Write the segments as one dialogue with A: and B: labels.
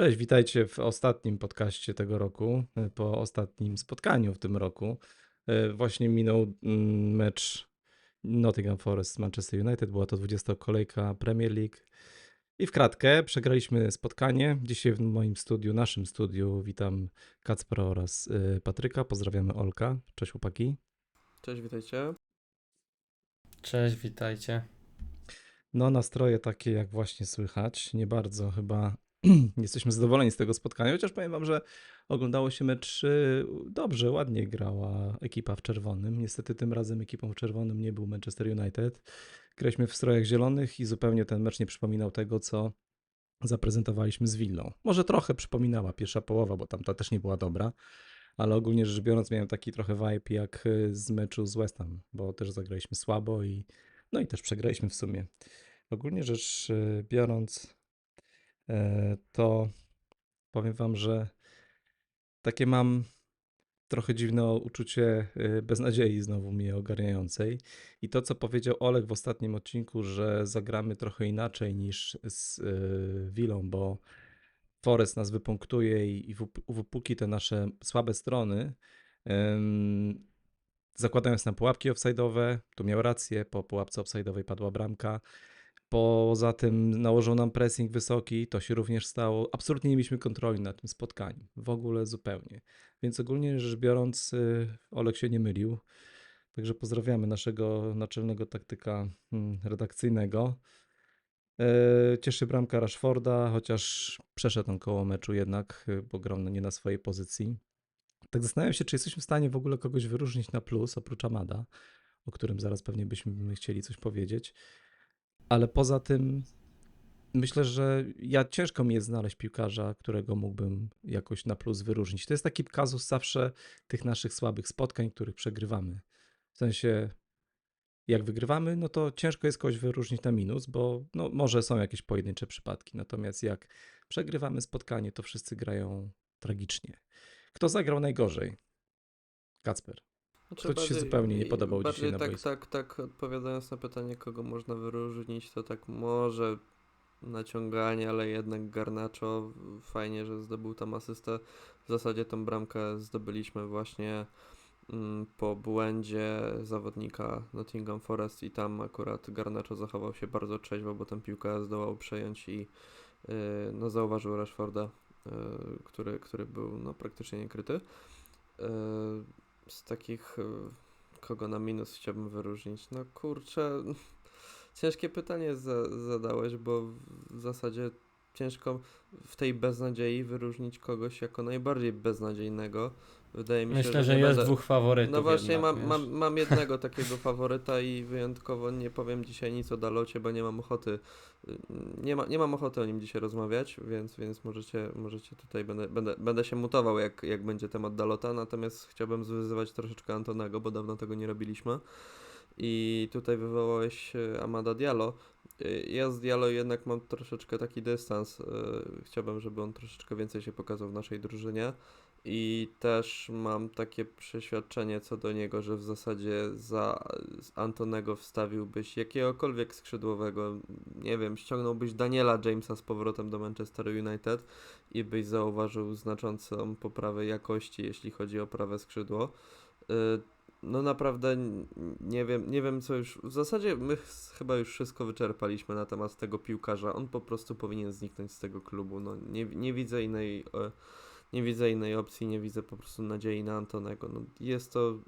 A: Cześć, witajcie w ostatnim podcaście tego roku, e, po ostatnim spotkaniu w tym roku. E, Właśnie minął mm, mecz Nottingham Forest z Manchester United, była to 20 kolejka Premier League. I w kratkę przegraliśmy spotkanie. Dzisiaj w moim studiu, naszym studiu, witam Kacpra oraz e, Patryka. Pozdrawiamy Olka. Cześć chłopaki.
B: Cześć, witajcie.
C: Cześć, witajcie.
A: No, nastroje takie, jak właśnie słychać. Nie bardzo chyba jesteśmy zadowoleni z tego spotkania, chociaż powiem wam, że oglądało się mecz y, dobrze, ładnie grała ekipa w czerwonym. Niestety tym razem ekipą w czerwonym nie był Manchester United. Graliśmy w strojach zielonych i zupełnie ten mecz nie przypominał tego, co zaprezentowaliśmy z Willą. Może trochę przypominała pierwsza połowa, bo tamta też nie była dobra, ale ogólnie rzecz biorąc miałem taki trochę vibe jak y, z meczu z West Ham, bo też zagraliśmy słabo i no i też przegraliśmy w sumie. Ogólnie rzecz y, biorąc, to powiem wam, że takie mam trochę dziwne uczucie y, beznadziei znowu mnie ogarniającej. I to, co powiedział Olek w ostatnim odcinku, że zagramy trochę inaczej niż z y, Willą, bo Forest nas wypunktuje i, i wyp- wypuki te nasze słabe strony, zakładając na pułapki offside'owe, tu miał rację, po pułapce offside'owej padła bramka. Poza tym nałożył nam pressing wysoki, to się również stało. Absolutnie nie mieliśmy kontroli nad tym spotkaniu, w ogóle zupełnie. Więc ogólnie rzecz biorąc, y, Olek się nie mylił. Także pozdrawiamy naszego naczelnego taktyka mm, redakcyjnego. E, Cieszy bramka Rashforda, chociaż przeszedł on koło meczu jednak, y, bo grał nie na swojej pozycji. Tak zastanawiam się, czy jesteśmy w stanie w ogóle kogoś wyróżnić na plus, oprócz Amada, o którym zaraz pewnie byśmy chcieli coś powiedzieć. Ale poza tym myślę, że ja ciężko mi jest znaleźć piłkarza, którego mógłbym jakoś na plus wyróżnić. To jest taki kazus zawsze tych naszych słabych spotkań, których przegrywamy. W sensie, jak wygrywamy, no to ciężko jest kogoś wyróżnić na minus, bo no, może są jakieś pojedyncze przypadki. Natomiast jak przegrywamy spotkanie, to wszyscy grają tragicznie. Kto zagrał najgorzej? Kacper.
B: Znaczy,
A: Kto ci się zupełnie nie podobał
B: bardziej
A: dzisiaj na
B: tak,
A: boisku?
B: tak, tak, odpowiadając na pytanie, kogo można wyróżnić, to tak może naciąganie, ale jednak Garnacho, fajnie, że zdobył tam asystę. W zasadzie tą bramkę zdobyliśmy właśnie mm, po błędzie zawodnika Nottingham Forest i tam akurat Garnacho zachował się bardzo trzeźwo, bo tę piłkę zdołał przejąć i yy, no, zauważył Rashforda, yy, który, który był no, praktycznie niekryty. Yy, z takich, y, kogo na minus chciałbym wyróżnić? No kurczę, ciężkie pytanie za, zadałeś, bo w zasadzie ciężko w tej beznadziei wyróżnić kogoś jako najbardziej beznadziejnego. Wydaje mi się,
C: Myślę, że
B: nie
C: jest
B: będę-
C: dwóch faworytów.
B: No właśnie,
C: jednak,
B: mam, mam, mam jednego takiego faworyta i wyjątkowo nie powiem dzisiaj nic o Dalocie, bo nie mam ochoty. y, Nie, ma, nie mam ochoty o nim dzisiaj rozmawiać, więc, więc możecie, możecie tutaj, będę, będę, będę się mutował, jak, jak będzie temat Dalota, natomiast chciałbym zwyzywać troszeczkę Antonego, bo dawno tego nie robiliśmy. I tutaj wywołałeś y, Amada Diallo. Y, Ja z Diallo jednak mam troszeczkę taki dystans. Chciałbym, żeby on troszeczkę więcej się pokazał w naszej drużynie. I też mam takie przeświadczenie co do niego, że w zasadzie za Antonego wstawiłbyś jakiegokolwiek skrzydłowego, nie wiem, ściągnąłbyś Daniela Jamesa z powrotem do Manchester United i byś zauważył znaczącą poprawę jakości, jeśli chodzi o prawe skrzydło. Y, No naprawdę nie wiem, nie wiem co już. W zasadzie my ch- chyba już wszystko wyczerpaliśmy na temat tego piłkarza. On po prostu powinien zniknąć z tego klubu. No nie, nie widzę innej. e, nie widzę innej opcji, nie widzę po prostu nadziei na Antonego. No, jest to.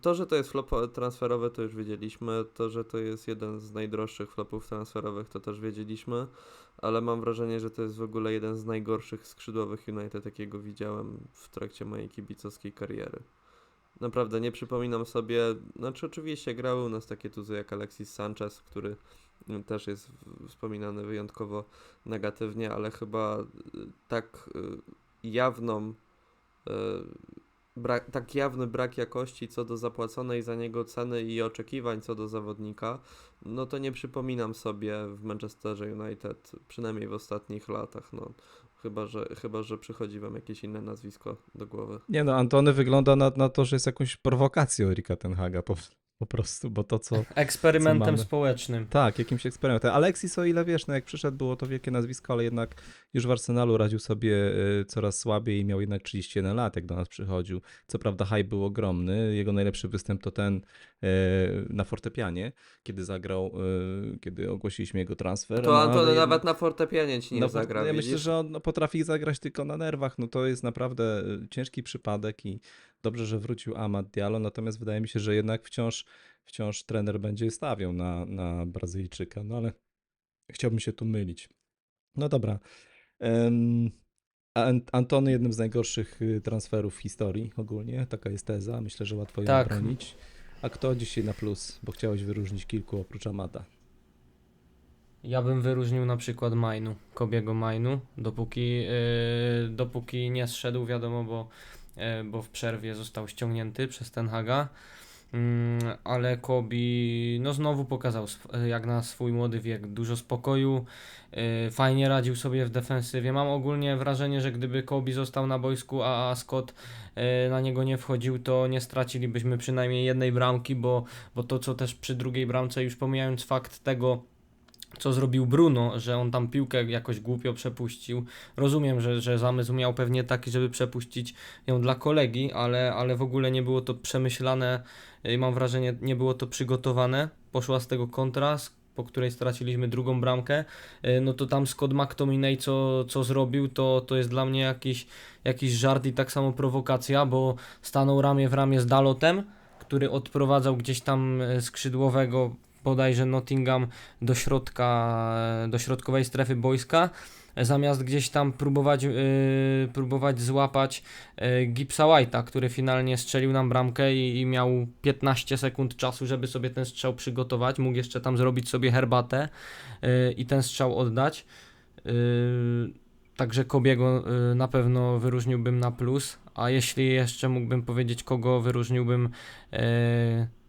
B: To, że to jest flop transferowy, to już wiedzieliśmy. To, że to jest jeden z najdroższych flopów transferowych, to też wiedzieliśmy. Ale mam wrażenie, że to jest w ogóle jeden z najgorszych skrzydłowych United, jakiego widziałem w trakcie mojej kibicowskiej kariery. Naprawdę nie przypominam sobie. Znaczy, oczywiście grały u nas takie tuzy jak Alexis Sanchez, który też jest wspominany wyjątkowo negatywnie, ale chyba y, tak y, jawną y, brak, tak jawny brak jakości co do zapłaconej za niego ceny i oczekiwań co do zawodnika, no to nie przypominam sobie w Manchesterze United, przynajmniej w ostatnich latach, no. Chyba, że, chyba, że przychodzi wam jakieś inne nazwisko do głowy.
A: Nie no, Antony wygląda na, na to, że jest jakąś prowokacją Erika Ten Haga po, po prostu, bo to co...
C: Eksperymentem
A: mamy?
C: społecznym.
A: Tak, jakimś eksperymentem. Alexis, o ile wiesz, no jak przyszedł, było to wielkie nazwisko, ale jednak już w Arsenalu radził sobie y, coraz słabiej i miał jednak 31 lat, jak do nas przychodził. Co prawda hype był ogromny, jego najlepszy występ to ten y, na fortepianie, kiedy zagrał, y, kiedy ogłosiliśmy jego transfer.
B: To
A: no, ale jednak-
B: nawet na fortepianie ci nie
A: no,
B: zagra,
A: ja
B: widzisz?
A: myślę, że on no, potrafi zagrać tylko na nerwach. No to jest naprawdę ciężki przypadek i dobrze, że wrócił Amad Diallo, natomiast wydaje mi się, że jednak wciąż, wciąż trener będzie stawiał na, na Brazylijczyka, no ale chciałbym się tu mylić. No dobra. An- Antony jednym z najgorszych y, transferów w historii ogólnie, taka jest teza, myślę, że łatwo ją
C: Tak.
A: obronić. A kto dzisiaj na plus, bo chciałeś wyróżnić kilku oprócz Amada?
C: Ja bym wyróżnił na przykład Majnu, Kobiego Majnu, dopóki, yy, dopóki nie zszedł, wiadomo, bo, bo w przerwie został ściągnięty przez Ten Haga. Mm, ale Kobi no znowu pokazał sw- jak na swój młody wiek dużo spokoju, yy, fajnie radził sobie w defensywie. Mam ogólnie wrażenie, że gdyby Kobi został na boisku, a, Scott na niego nie wchodził, to nie stracilibyśmy przynajmniej jednej bramki, bo, bo to co też przy drugiej bramce, już pomijając fakt tego, co zrobił Bruno, że on tam piłkę jakoś głupio przepuścił. Rozumiem, że, że zamysł miał pewnie taki, żeby przepuścić ją dla kolegi, ale, ale w ogóle nie było to przemyślane, y, mam wrażenie, nie było to przygotowane. Poszła z tego kontra, po której straciliśmy drugą bramkę. Y, No to tam Scott McTominay, co, co zrobił, to, to jest dla mnie jakiś, jakiś żart i tak samo prowokacja, bo stanął ramię w ramię z Dalotem, który odprowadzał gdzieś tam y, skrzydłowego bodajże Nottingham do środka, do środkowej strefy boiska, zamiast gdzieś tam próbować, yy, próbować złapać yy, Gipsa White'a, który finalnie strzelił nam bramkę i, i miał 15 sekund czasu, żeby sobie ten strzał przygotować. Mógł jeszcze tam zrobić sobie herbatę yy, i ten strzał oddać. Yy, Także Kobiego yy, na pewno wyróżniłbym na plus, a jeśli jeszcze mógłbym powiedzieć, kogo wyróżniłbym yy,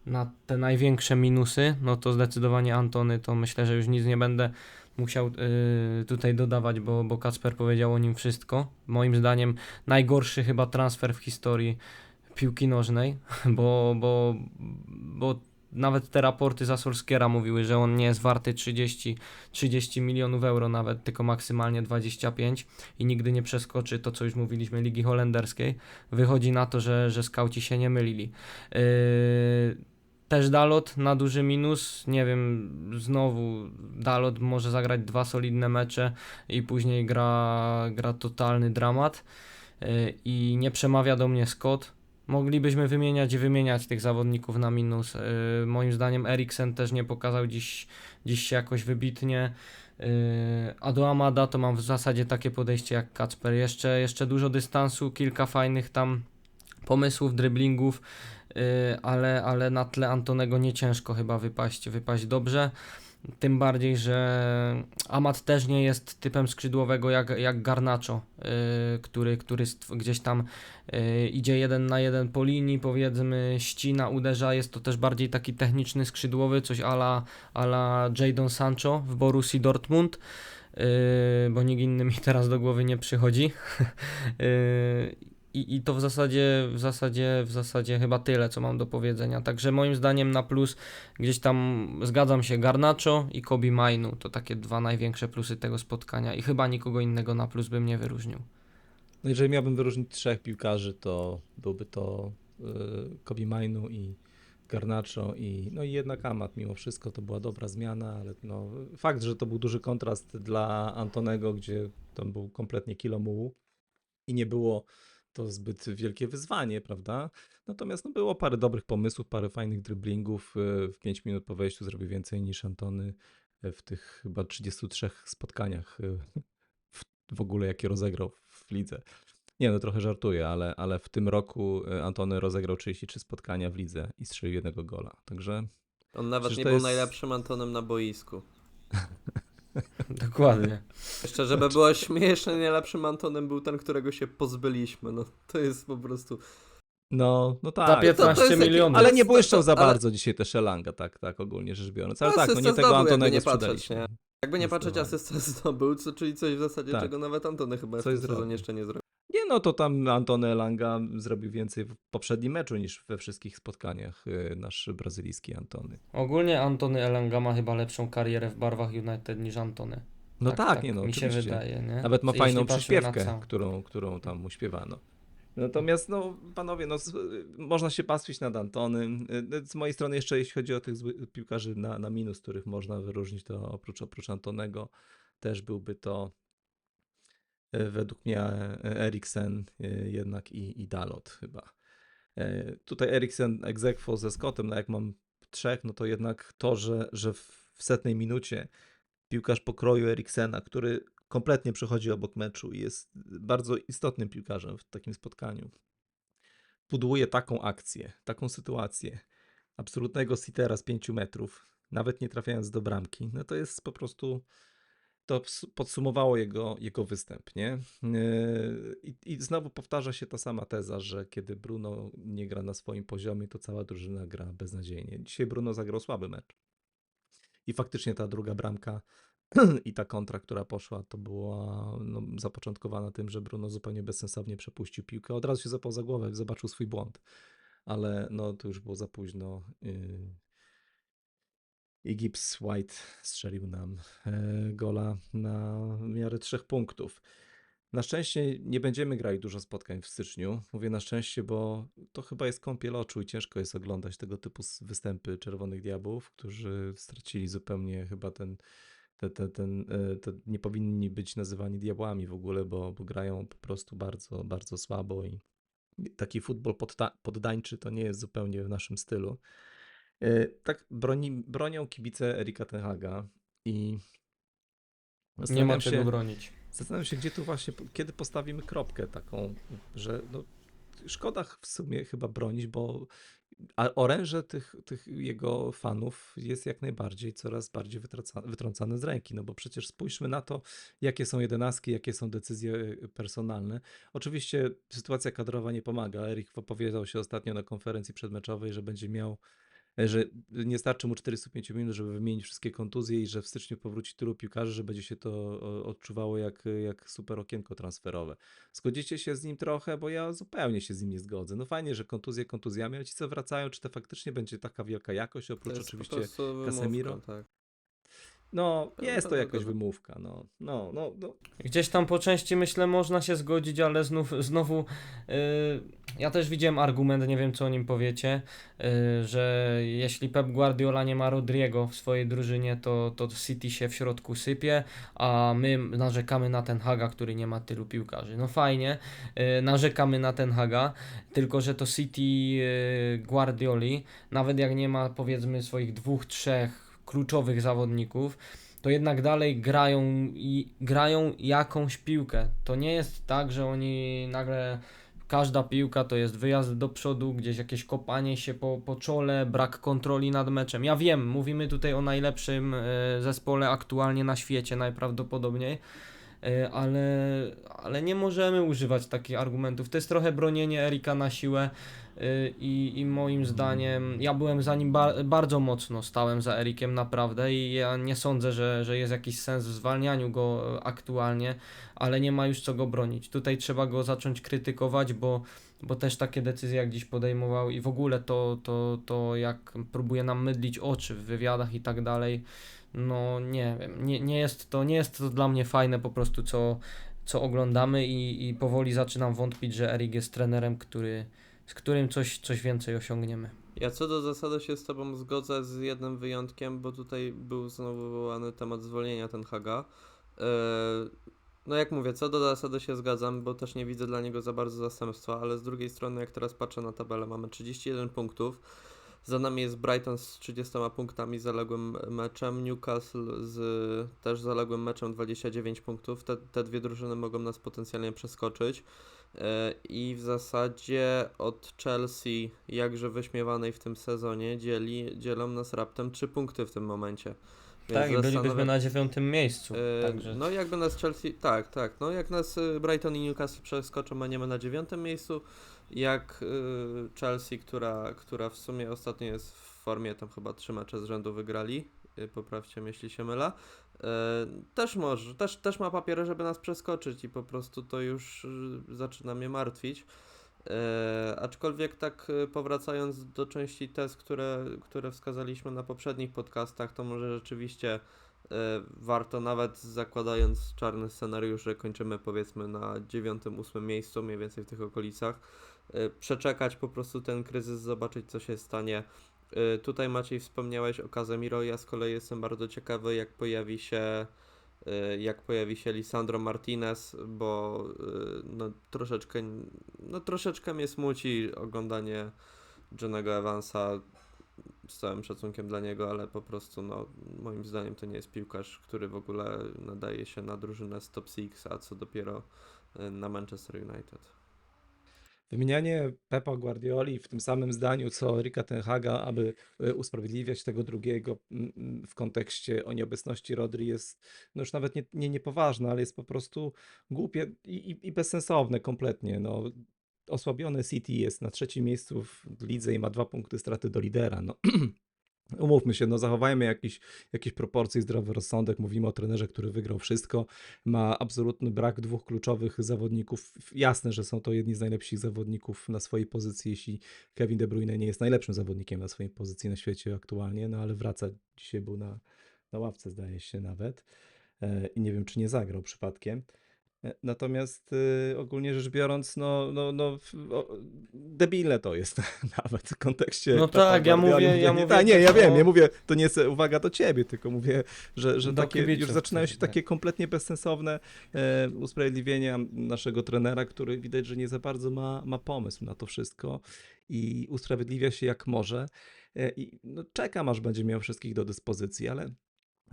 C: na te największe minusy, no to zdecydowanie Antony, to myślę, że już nic nie będę musiał yy, tutaj dodawać, bo, bo Kacper powiedział o nim wszystko. Moim zdaniem najgorszy chyba transfer w historii piłki nożnej, bo, bo, bo nawet te raporty za Solskiera mówiły, że on nie jest warty 30, 30 milionów euro nawet, tylko maksymalnie 25 i nigdy nie przeskoczy to, co już mówiliśmy, Ligi Holenderskiej. Wychodzi na to, że, że skauci się nie mylili. Yy, też Dalot na duży minus. Nie wiem, znowu Dalot może zagrać dwa solidne mecze i później gra, gra totalny dramat. Yy, I nie przemawia do mnie Scott. Moglibyśmy wymieniać i wymieniać tych zawodników na minus. Yy, moim zdaniem Eriksen też nie pokazał dziś, dziś się jakoś wybitnie. Yy, a do Amada to mam w zasadzie takie podejście jak Kacper. Jeszcze, jeszcze dużo dystansu, kilka fajnych tam pomysłów, dryblingów, yy, ale, ale na tle Antonego nie ciężko chyba wypaść, wypaść dobrze. Tym bardziej, że Amat też nie jest typem skrzydłowego jak, jak Garnacho, yy, który, który gdzieś tam yy, idzie jeden na jeden po linii, powiedzmy, ścina, uderza. Jest to też bardziej taki techniczny skrzydłowy, coś ala, ala Jadon Sancho w Borussii Dortmund. Yy, bo nikt inny mi teraz do głowy nie przychodzi. Yy, i, I to w zasadzie, w zasadzie, w zasadzie chyba tyle, co mam do powiedzenia. Także moim zdaniem na plus gdzieś tam zgadzam się Garnacho i Kobi Mainu. To takie dwa największe plusy tego spotkania i chyba nikogo innego na plus bym nie wyróżnił.
A: No jeżeli miałbym wyróżnić trzech piłkarzy, to byłby to y, Kobe Mainu i Garnacho i no i jednak Amat. Mimo wszystko to była dobra zmiana, ale no, fakt, że to był duży kontrast dla Antonego, gdzie tam był kompletnie kilo mułu i nie było to zbyt wielkie wyzwanie, prawda? Natomiast no, było parę dobrych pomysłów, parę fajnych driblingów. y, W 5 minut po wejściu zrobił więcej niż Antony y, w tych chyba 33 spotkaniach y, w, w ogóle, jakie rozegrał w lidze. Nie, no trochę żartuję, ale, ale w tym roku Antony rozegrał 33 spotkania w lidze i strzelił jednego gola. Także
B: On nawet nie był
A: jest-
B: najlepszym Antonem na boisku.
C: Dokładnie.
B: Jeszcze, żeby było śmieszne, najlepszym Antonem był ten, którego się pozbyliśmy. No to jest po prostu.
A: no, no tak.
C: Za
B: to
C: 15
B: jest taki-
C: milionów.
A: Ale nie
B: to-
A: błyszczał za
B: ale-
A: bardzo dzisiaj też Elanga, tak, tak, ogólnie rzecz biorąc. Ale
B: No,
A: tak, no nie tego Antonego
B: nie patrzeć,
A: sprzedaliśmy.
B: nie? Jakby nie patrzeć, asystę zdobył, co, czyli coś w zasadzie,
A: Tak.
B: czego nawet Antony chyba w
A: Coś
B: tym sezonie
A: zrobił.
B: jeszcze nie zrobił.
A: Nie no, to tam Antony Elanga zrobił więcej w poprzednim meczu niż we wszystkich spotkaniach y, nasz brazylijski Antony.
C: Ogólnie Antony Elanga ma chyba lepszą karierę w barwach United niż Antony.
A: No tak, nie no,
C: mi się
A: oczywiście.
C: wydaje, nie?
A: Nawet ma fajną przyśpiewkę, którą, którą tam mu śpiewano. Natomiast, no, panowie, no, można się pastwić nad Antonym. Y, Z mojej strony jeszcze, jeśli chodzi o tych piłkarzy na, na minus, których można wyróżnić, to oprócz, oprócz Antonego też byłby to według mnie e, Eriksen y, jednak i, i Dalot chyba. E, Tutaj Eriksen egzekwo ze Scottem, no jak mam trzech, no to jednak to, że, że w setnej minucie piłkarz pokroju Eriksena, który kompletnie przechodzi obok meczu i jest bardzo istotnym piłkarzem w takim spotkaniu, pudłuje taką akcję, taką sytuację absolutnego sitera z 5 metrów, nawet nie trafiając do bramki, no to jest po prostu to podsumowało jego, jego występ, nie? Yy, I, I znowu powtarza się ta sama teza, że kiedy Bruno nie gra na swoim poziomie, to cała drużyna gra beznadziejnie. Dzisiaj Bruno zagrał słaby mecz. I faktycznie ta druga bramka i ta kontra, która poszła, to była no, zapoczątkowana tym, że Bruno zupełnie bezsensownie przepuścił piłkę. Od razu się zapał za głowę, zobaczył swój błąd. Ale no to już było za późno. Yy, I Gibbs White strzelił nam e, gola na miarę trzech punktów. Na szczęście nie będziemy grali dużo spotkań w styczniu. Mówię na szczęście, bo to chyba jest kąpiel oczu i ciężko jest oglądać tego typu występy Czerwonych Diabłów, którzy stracili zupełnie chyba ten, te, te, ten, e, te nie powinni być nazywani diabłami w ogóle, bo, bo grają po prostu bardzo, bardzo słabo i taki futbol podta- poddańczy to nie jest zupełnie w naszym stylu. E, Tak broni, bronią kibice Erika Tenhaga i
C: Nie ma czego
A: się,
C: bronić.
A: Zastanawiam się, gdzie tu właśnie, kiedy postawimy kropkę taką, że no, szkoda w sumie chyba bronić, bo oręże tych, tych jego fanów jest jak najbardziej coraz bardziej wytrącane z ręki, no bo przecież spójrzmy na to, jakie są jedenastki, jakie są decyzje y, personalne. Oczywiście sytuacja kadrowa nie pomaga. Erik powiedział się ostatnio na konferencji przedmeczowej, że będzie miał że nie starczy mu 45 minut, żeby wymienić wszystkie kontuzje i że w styczniu powróci tylu piłkarzy, że będzie się to odczuwało jak, jak super okienko transferowe. Zgodzicie się z nim trochę, bo ja zupełnie się z nim nie zgodzę. No fajnie, że kontuzje kontuzjami, ale ci co wracają, czy to faktycznie będzie taka wielka jakość, oprócz oczywiście Casemiro?
B: Tak.
A: No,
B: No,
A: jest to
B: no,
A: jakaś
B: no.
A: wymówka, no, no, no, no.
C: Gdzieś tam po części myślę można się zgodzić, ale znów, znowu yy, ja też widziałem argument, nie wiem co o nim powiecie, yy, że jeśli Pep Guardiola nie ma Rodriego w swojej drużynie, to, to City się w środku sypie, a my narzekamy na ten Haga, który nie ma tylu piłkarzy. No fajnie, yy, narzekamy na ten Haga, tylko że to City yy, Guardioli, nawet jak nie ma powiedzmy swoich dwóch, trzech kluczowych zawodników, to jednak dalej grają i grają jakąś piłkę. To nie jest tak, że oni nagle każda piłka to jest wyjazd do przodu, gdzieś jakieś kopanie się po, po czole, brak kontroli nad meczem. Ja wiem, mówimy tutaj o najlepszym e, zespole aktualnie na świecie najprawdopodobniej. E, Ale, ale nie możemy używać takich argumentów. To jest trochę bronienie Erika na siłę y, i, i moim zdaniem ja byłem za nim ba bardzo mocno, stałem za Erikiem naprawdę i ja nie sądzę, że, że jest jakiś sens w zwalnianiu go e, aktualnie, ale nie ma już co go bronić. Tutaj trzeba go zacząć krytykować, bo, bo też takie decyzje jak dziś podejmował i w ogóle to, to, to jak próbuje nam mydlić oczy w wywiadach i tak dalej, no nie wiem, nie, nie, jest, to, nie jest to dla mnie fajne po prostu co, co oglądamy i, i powoli zaczynam wątpić, że Erik jest trenerem, który, z którym coś, coś więcej osiągniemy.
B: Ja co do zasady się z Tobą zgodzę z jednym wyjątkiem, bo tutaj był znowu wywołany temat zwolnienia Ten Haga. No jak mówię, co do zasady się zgadzam, bo też nie widzę dla niego za bardzo zastępstwa, ale z drugiej strony jak teraz patrzę na tabelę, mamy 31 punktów. Za nami jest Brighton z 30 punktami, zaległym meczem, Newcastle z też zaległym meczem 29 punktów. Te, te dwie drużyny mogą nas potencjalnie przeskoczyć. E, I w zasadzie od Chelsea, jakże wyśmiewanej w tym sezonie, dzieli, dzielą nas raptem 3 punkty w tym momencie. Więc
C: tak, bylibyśmy na dziewiątym miejscu.
B: E,
C: Także
B: No jakby nas Chelsea, tak, tak, no jak nas e, Brighton i Newcastle przeskoczą, będziemy na dziewiątym miejscu, jak e, Chelsea, która, która w sumie ostatnio jest w formie, tam chyba trzy mecze z rzędu wygrali, e, poprawcie mnie, jeśli się mylę, E, też może, też, też ma papiery, żeby nas przeskoczyć i po prostu to już y, zaczyna mnie martwić. E, aczkolwiek tak y, powracając do części test, które, które wskazaliśmy na poprzednich podcastach, to może rzeczywiście e, warto nawet zakładając czarny scenariusz, że kończymy powiedzmy na dziewiątym, ósmym miejscu, mniej więcej w tych okolicach, przeczekać po prostu ten kryzys, zobaczyć co się stanie. E, Tutaj Maciej wspomniałeś o Casemiro, ja z kolei jestem bardzo ciekawy jak pojawi się y, jak pojawi się Lisandro Martinez, bo y, no, troszeczkę, no, troszeczkę mnie smuci oglądanie Johnego Evansa z całym szacunkiem dla niego, ale po prostu no, moim zdaniem to nie jest piłkarz, który w ogóle nadaje się na drużynę z top 6, a co dopiero y, na Manchester United.
A: Wymienianie Pepa Guardioli w tym samym zdaniu co Erika Ten Haga, aby e, usprawiedliwiać tego drugiego w kontekście o nieobecności Rodri jest no już nawet nie, nie niepoważne, ale jest po prostu głupie i, i, i bezsensowne kompletnie. No, osłabione City jest na trzecim miejscu w lidze i ma dwa punkty straty do lidera. No. Umówmy się, no zachowajmy jakiś, jakieś proporcje zdrowy rozsądek. Mówimy o trenerze, który wygrał wszystko. Ma absolutny brak dwóch kluczowych zawodników. Jasne, że są to jedni z najlepszych zawodników na swojej pozycji, jeśli Kevin De Bruyne nie jest najlepszym zawodnikiem na swojej pozycji na świecie aktualnie, no ale wraca. Dzisiaj był na, na ławce, zdaje się nawet. E, I nie wiem, czy nie zagrał przypadkiem. E, Natomiast y, ogólnie rzecz biorąc, no, no, no o, debilne to jest nawet w kontekście.
C: No tak, ja mówię- ja
A: nie,
C: mówię
A: tak, nie, ja wiem,
C: o-
A: ja mówię, to nie jest uwaga do ciebie, tylko mówię, że, że takie już zaczynają się
C: tak.
A: takie kompletnie bezsensowne e, usprawiedliwienia naszego trenera, który widać, że nie za bardzo ma, ma pomysł na to wszystko i usprawiedliwia się jak może. E, I no, czekam, aż będzie miał wszystkich do dyspozycji, ale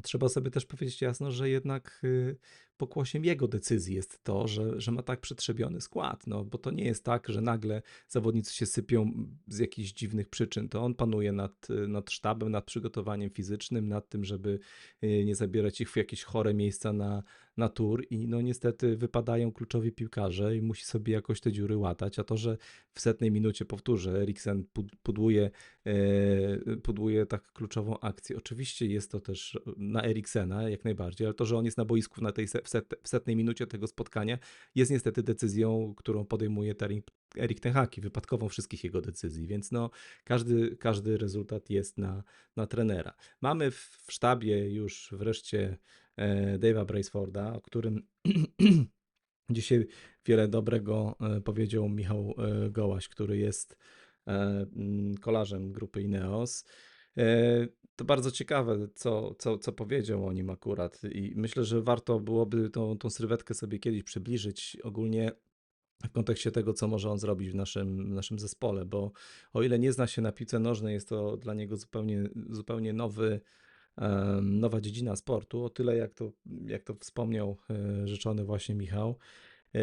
A: Trzeba sobie też powiedzieć jasno, że jednak y, pokłosiem jego decyzji jest to, że, że ma tak przetrzebiony skład, no bo to nie jest tak, że nagle zawodnicy się sypią z jakichś dziwnych przyczyn. To on panuje nad, nad sztabem, nad przygotowaniem fizycznym, nad tym, żeby y, nie zabierać ich w jakieś chore miejsca na, na tour i no niestety wypadają kluczowi piłkarze i musi sobie jakoś te dziury łatać, a to, że w setnej minucie, powtórzę, Eriksen pud- pudłuje e, pudłuje tak kluczową akcję. Oczywiście jest to też na Eriksena jak najbardziej, ale to, że on jest na boisku na tej w, set, w setnej minucie tego spotkania jest niestety decyzją, którą podejmuje Erik Ten Hag i wypadkową wszystkich jego decyzji, więc no każdy, każdy rezultat jest na, na trenera. Mamy w, sztabie już wreszcie e, Dave'a Braceforda, o którym dzisiaj wiele dobrego e, powiedział Michał e, Gołaś, który jest e, kolarzem grupy Ineos. To bardzo ciekawe, co, co, co powiedział o nim akurat. I myślę, że warto byłoby tą, tą sylwetkę sobie kiedyś przybliżyć ogólnie w kontekście tego, co może on zrobić w naszym, naszym zespole, bo o ile nie zna się na piłce nożnej, jest to dla niego zupełnie, zupełnie nowy, nowa dziedzina sportu, o tyle jak to, jak to wspomniał e, rzeczony właśnie Michał, e,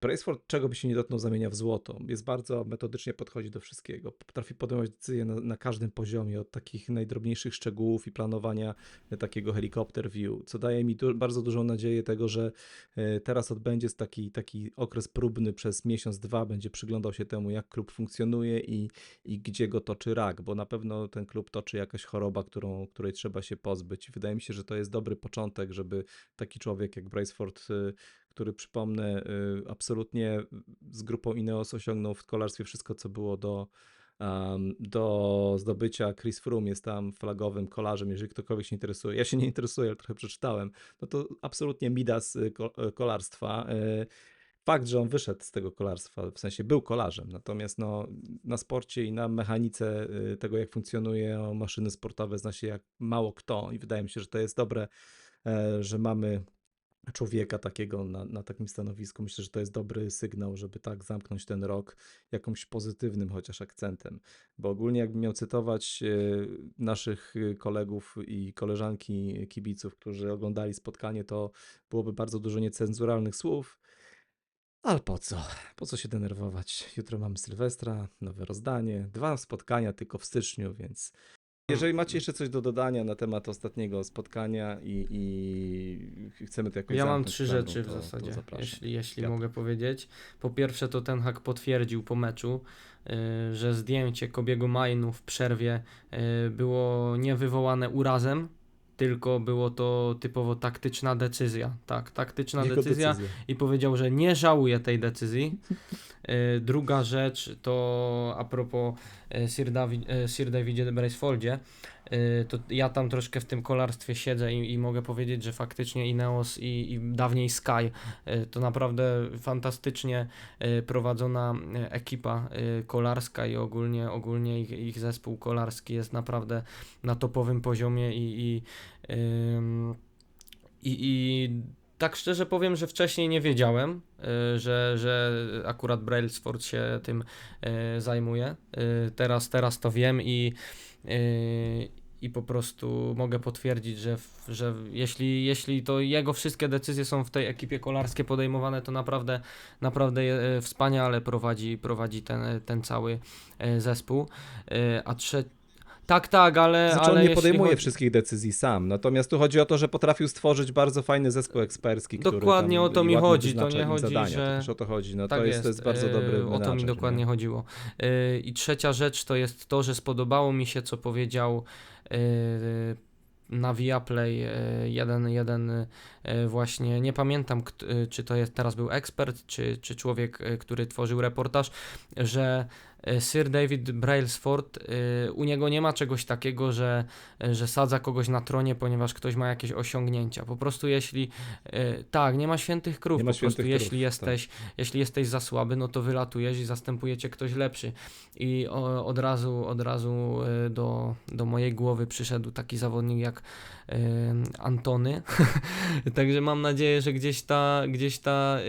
A: Braceford czego by się nie dotknął zamienia w złoto. Jest bardzo metodycznie podchodzi do wszystkiego. Potrafi podejmować decyzje na, na każdym poziomie, od takich najdrobniejszych szczegółów i planowania e, takiego helikopter view, co daje mi du- bardzo dużą nadzieję tego, że e, teraz odbędzie taki, taki okres próbny przez miesiąc, dwa, będzie przyglądał się temu, jak klub funkcjonuje i, i gdzie go toczy rak, bo na pewno ten klub toczy jakaś choroba, którą, której trzeba się pozbyć. Wydaje mi się, że to jest dobry początek, żeby taki człowiek jak Braceford e, który przypomnę, y, absolutnie z grupą Ineos osiągnął w kolarstwie wszystko, co było do, do zdobycia. Chris Froome jest tam flagowym kolarzem, jeżeli ktokolwiek się interesuje. Ja się nie interesuję, ale trochę przeczytałem. No to absolutnie midas y, y, kolarstwa. Fakt, że on wyszedł z tego kolarstwa, w sensie był kolarzem, natomiast no, na sporcie i na mechanice tego, jak funkcjonują maszyny sportowe, zna się jak mało kto i wydaje mi się, że to jest dobre, e, że mamy człowieka takiego na, na takim stanowisku. Myślę, że to jest dobry sygnał, żeby tak zamknąć ten rok jakimś pozytywnym chociaż akcentem. Bo ogólnie jakbym miał cytować e, naszych e, kolegów i koleżanki kibiców, którzy oglądali spotkanie, to byłoby bardzo dużo niecenzuralnych słów. Ale po co? Po co się denerwować? Jutro mamy Sylwestra, nowe rozdanie, dwa spotkania tylko w styczniu, więc jeżeli macie jeszcze coś do dodania na temat ostatniego spotkania i, i chcemy to jakoś
C: Ja mam trzy
A: sprawą,
C: rzeczy w
A: to- to
C: zasadzie, jeśli, jeśli
A: Piotr.
C: mogę powiedzieć. Po pierwsze, to ten hak potwierdził po meczu, y, że zdjęcie Kobiego Majnu w przerwie y, było nie wywołane urazem, tylko było to typowo taktyczna decyzja. Tak, taktyczna decyzja
A: decyzja.
C: i powiedział, że nie żałuje tej decyzji. E, Druga rzecz to a propos e, Sir, David, e, Sir Davidzie Bracefoldzie, e, to ja tam troszkę w tym kolarstwie siedzę i, i mogę powiedzieć, że faktycznie Ineos i, i dawniej Sky e, to naprawdę fantastycznie e, prowadzona e, ekipa e, kolarska i ogólnie, ogólnie ich, ich zespół kolarski jest naprawdę na topowym poziomie i, i, i, i tak szczerze powiem, że wcześniej nie wiedziałem, y, że, że akurat Brailsford się tym y, zajmuje. Y, Teraz, teraz to wiem i, i po prostu mogę potwierdzić, że, że jeśli, jeśli to jego wszystkie decyzje są w tej ekipie kolarskiej podejmowane, to naprawdę, naprawdę wspaniale prowadzi, prowadzi ten, ten cały zespół. A trze... Tak, tak, ale.
A: Znaczy
C: ale
A: on nie
C: jeśli
A: podejmuje
C: chodzi-
A: wszystkich decyzji sam, natomiast tu chodzi o to, że potrafił stworzyć bardzo fajny zespół ekspercki, który
C: Dokładnie o to mi chodzi, to nie chodzi,
A: zadania,
C: że-
A: to też o to chodzi, no
C: tak
A: to, jest, to jest bardzo dobry
C: e, O to mi dokładnie
A: nie?
C: chodziło. E, I trzecia rzecz to jest to, że spodobało mi się, co powiedział e, na Viaplay jeden, jeden właśnie, nie pamiętam, czy to jest teraz był ekspert, czy, czy człowiek, który tworzył reportaż, że Sir David Brailsford, e, u niego nie ma czegoś takiego, że, e, że sadza kogoś na tronie, ponieważ ktoś ma jakieś osiągnięcia. Po prostu jeśli, e, tak, nie ma świętych krów,
A: Nie
C: po prostu
A: krów,
C: jeśli
A: tak.
C: jesteś jeśli jesteś za słaby, no to wylatujesz i zastępuje cię ktoś lepszy. I od razu, od razu e, do, do mojej głowy przyszedł taki zawodnik jak e, Antony. Także mam nadzieję, że gdzieś ta, gdzieś ta e,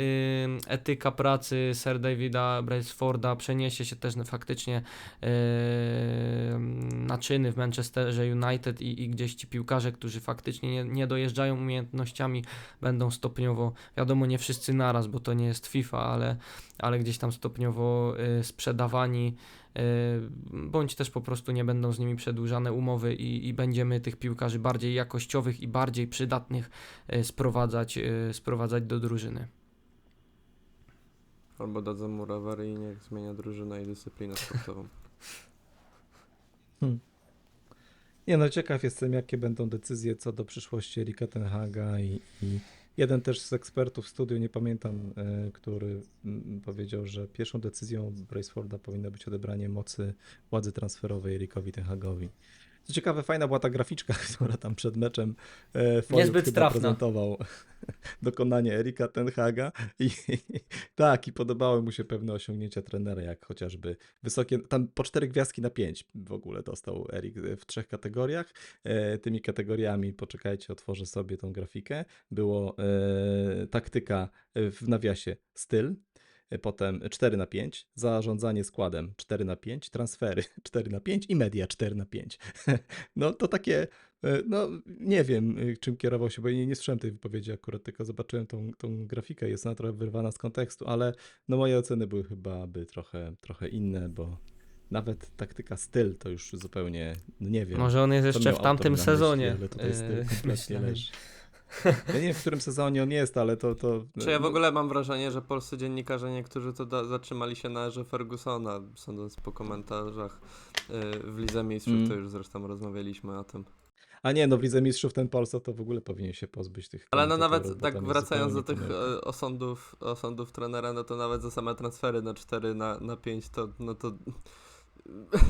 C: etyka pracy Sir Davida Braceforda przeniesie się też na faktycznie e, na czyny w Manchesterze United i, i gdzieś ci piłkarze, którzy faktycznie nie, nie dojeżdżają umiejętnościami, będą stopniowo, wiadomo, nie wszyscy naraz, bo to nie jest FIFA, ale, ale gdzieś tam stopniowo y, sprzedawani, y, bądź też po prostu nie będą z nimi przedłużane umowy i, i będziemy tych piłkarzy bardziej jakościowych i bardziej przydatnych y, sprowadzać, y, sprowadzać do drużyny.
B: Albo dadzą mu rowery i niech zmienia drużynę i dyscyplinę sportową.
A: Nie no, ciekaw jestem, jakie będą decyzje co do przyszłości Erika Tenhaga i, i jeden też z ekspertów w studiu, nie pamiętam, e, który mm, powiedział, że pierwszą decyzją Braceforda powinno być odebranie mocy władzy transferowej Erikowi Tenhagowi. Co ciekawe, fajna była ta graficzka, która tam przed meczem e,
C: Niezbyt trafna.
A: prezentował dokonanie Erika Tenhaga i tak, i podobały mu się pewne osiągnięcia trenera, jak chociażby wysokie, tam po cztery gwiazdki na pięć w ogóle dostał Erik w trzech kategoriach. E, tymi kategoriami, poczekajcie, otworzę sobie tą grafikę, było e, taktyka e, w nawiasie styl, e, potem 4 na 5, zarządzanie składem 4 na 5, transfery 4 na 5 i media 4 na 5. No to takie, e, no nie wiem e, czym kierował się, bo nie, nie słyszałem tej wypowiedzi akurat, tylko zobaczyłem tą, tą grafikę, jest ona trochę wyrwana z kontekstu, ale no moje oceny były chyba by trochę, trochę inne, bo nawet taktyka styl to już zupełnie, no nie wiem.
C: Może on jest jeszcze w tamtym
A: na myśli,
C: sezonie.
A: Ale tutaj styl
C: e,
A: kompletnie leży. Ja nie wiem, w którym sezonie on jest, ale to... to
B: Czy ja w ogóle mam wrażenie, że polscy dziennikarze niektórzy to da- zatrzymali się na erze Fergusona, sądząc po komentarzach yy, w Lidze Mistrzów,
A: Mm.
B: to już zresztą rozmawialiśmy o tym.
A: A nie, no w Lidze Mistrzów ten Polsa to w ogóle powinien się pozbyć tych
B: Ale no nawet tak wracając do tych e, osądów, osądów trenera, no to nawet za same transfery na 4, na, na 5 to, no to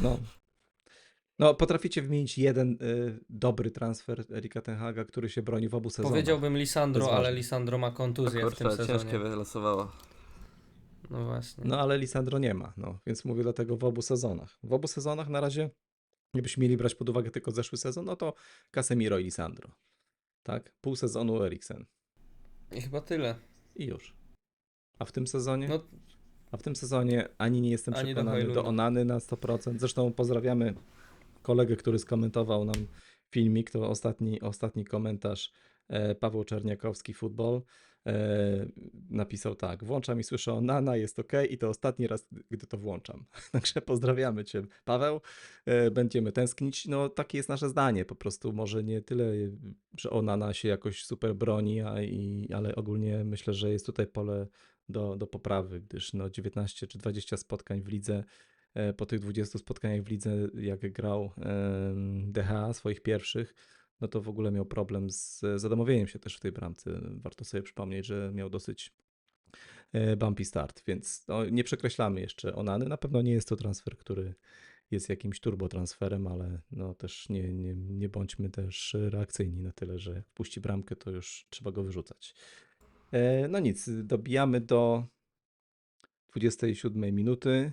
A: No. No, potraficie wymienić jeden y, dobry transfer Erika Tenhaga, który się broni w obu sezonach.
C: Powiedziałbym Lisandro, ale. Lisandro ma kontuzję w tym
B: kurczę,
C: sezonie.
B: ciężkie wylosowało.
C: No właśnie.
A: No, ale Lisandro nie ma, no, więc mówię dlatego w obu sezonach. W obu sezonach na razie, gdybyśmy mieli brać pod uwagę tylko zeszły sezon, no to Casemiro i Lisandro. Tak? Pół sezonu Eriksen.
C: I chyba tyle.
A: I już. A w tym sezonie?
C: No
A: A w tym sezonie ani nie jestem
C: Ani do
A: przekonany do,
C: Hojlunda.
A: Onany na 100%. Zresztą pozdrawiamy kolegę, który skomentował nam filmik, to ostatni, ostatni komentarz e, Paweł Czerniakowski Futbol. E, napisał tak, włączam i słyszę Onana, jest ok i to ostatni raz, gdy to włączam. Także pozdrawiamy Cię Paweł, e, będziemy tęsknić. No takie jest nasze zdanie, po prostu może nie tyle, że Onana się jakoś super broni, a, i, ale ogólnie myślę, że jest tutaj pole do, do poprawy, gdyż no 19 czy 20 spotkań w lidze, po tych 20 spotkaniach w lidze, jak grał em, DH swoich pierwszych, no to w ogóle miał problem z zadomowieniem się też w tej bramce. Warto sobie przypomnieć, że miał dosyć e, bumpy start, więc no, nie przekreślamy jeszcze Onany. Na pewno nie jest to transfer, który jest jakimś turbo transferem, ale no też nie, nie, nie bądźmy też reakcyjni na tyle, że jak wpuści bramkę, to już trzeba go wyrzucać. E, No nic, dobijamy do 27 minuty.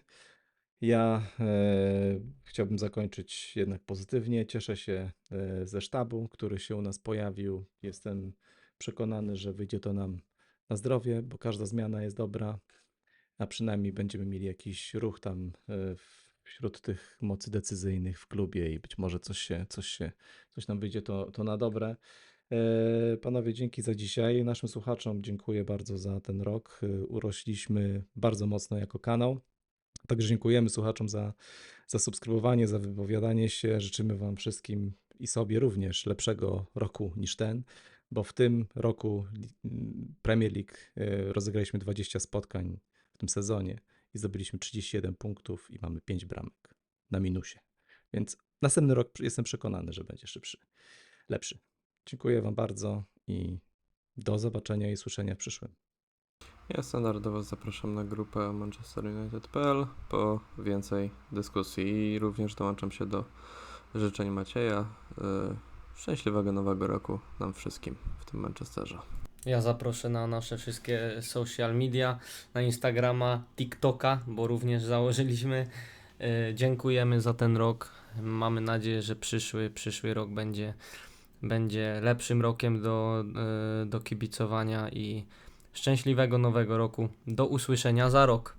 A: Ja e, chciałbym zakończyć jednak pozytywnie. Cieszę się e, ze sztabu, który się u nas pojawił. Jestem przekonany, że wyjdzie to nam na zdrowie, bo każda zmiana jest dobra, a przynajmniej będziemy mieli jakiś ruch tam e, wśród tych mocy decyzyjnych w klubie i być może coś się, coś się, coś nam wyjdzie to, to na dobre. E, Panowie, dzięki za dzisiaj. Naszym słuchaczom dziękuję bardzo za ten rok. E, Urośliśmy bardzo mocno jako kanał. Także dziękujemy słuchaczom za, za subskrybowanie, za wypowiadanie się. Życzymy Wam wszystkim i sobie również lepszego roku niż ten, bo w tym roku Premier League e, rozegraliśmy 20 spotkań w tym sezonie i zdobyliśmy 31 punktów i mamy 5 bramek na minusie. Więc następny rok jestem przekonany, że będzie szybszy, lepszy. Dziękuję Wam bardzo i do zobaczenia i słyszenia w przyszłym.
B: Ja standardowo zapraszam na grupę manchesterunited.pl po więcej dyskusji i również dołączam się do życzeń Macieja. Yy, Szczęśliwego nowego roku nam wszystkim w tym Manchesterze.
C: Ja zaproszę na nasze wszystkie social media, na Instagrama, TikToka, bo również założyliśmy. E, Dziękujemy za ten rok. Mamy nadzieję, że przyszły, przyszły rok będzie, będzie lepszym rokiem do, e, do kibicowania i szczęśliwego nowego roku. Do usłyszenia za rok.